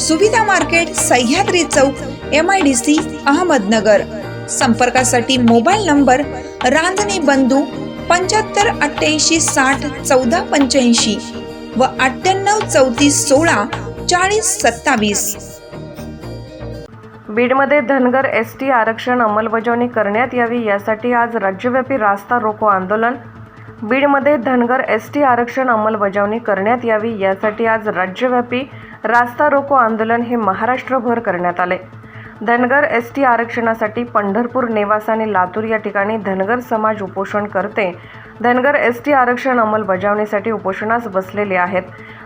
सुविधा market Sahyadri Chowk M I D C Ahmednagar. संपर्कासाठी mobile number Ranjane Bandhu पंच्याहत्तर अठ्ठ्याऐंशी साठ चौदा पंच्याऐंशी व अठ्ठ्याण्णव चौतीस सोळा चाळीस सत्तावीस. बीडमध्ये धनगर एस टी आरक्षण अंमलबजावणी करण्यात यावी यासाठी आज राज्यव्यापी रास्ता रोको आंदोलन बीडमध्ये धनगर एस टी आरक्षण अंमलबजावणी करण्यात यावी यासाठी आज राज्यव्यापी रास्ता रोको आंदोलन हे महाराष्ट्रभर करण्यात आले. धनगर एस टी आरक्षणासाठी पंढरपूर नेवासा आणि लातूर या ठिकाणी धनगर समाज उपोषण करते. धनगर एस टी आरक्षण अंमलबजावणीसाठी उपोषणास बसलेले आहेत.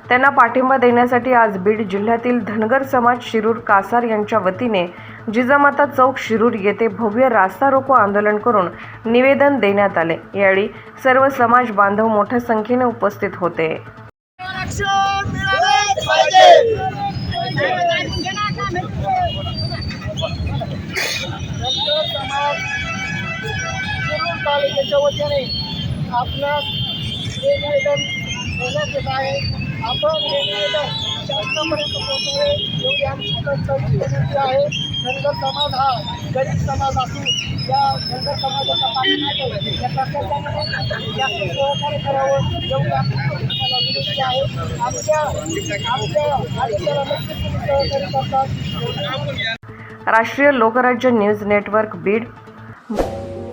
त्यांना पाठिंबा देण्यासाठी आज बीड जिल्ह्यातील धनगर समाज शिरूर कासार यांच्या वतीने जिजामाता चौक शिरूर येथे भव्य रास्ता रोको आंदोलन करून निवेदन देण्यात आले. यावेळी सर्व समाज बांधव मोठ्या संख्येने उपस्थित होते. तालुक्याच्या वतीने आपणास हे निवेदन देण्यात येत आहे आपण हे निवेदन शासनापर्यंत पोहोचावे एवढी आमची विनंती आहे. धनगर समाज हा गरीब समाज असून या धनगर समाजाचा पाठीमागे या प्रशासनाने जास्त सहकार्य करावं एवढी आमची तुम्हाला विनंती आहे. आमच्या आमच्या आयुष्याला नक्कीच तुम्ही सहकार्य करतात. राष्ट्रीय लोकराज्य न्यूज नेटवर्क बीड.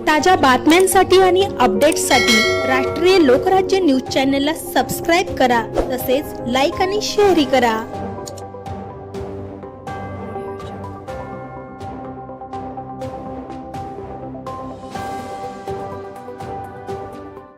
ताज्या बातम्यांसाठी आणि अपडेट्ससाठी राष्ट्रीय लोकराज्य न्यूज चॅनलला सबस्क्राईब करा. तसेच लाईक आणि शेअरही करा.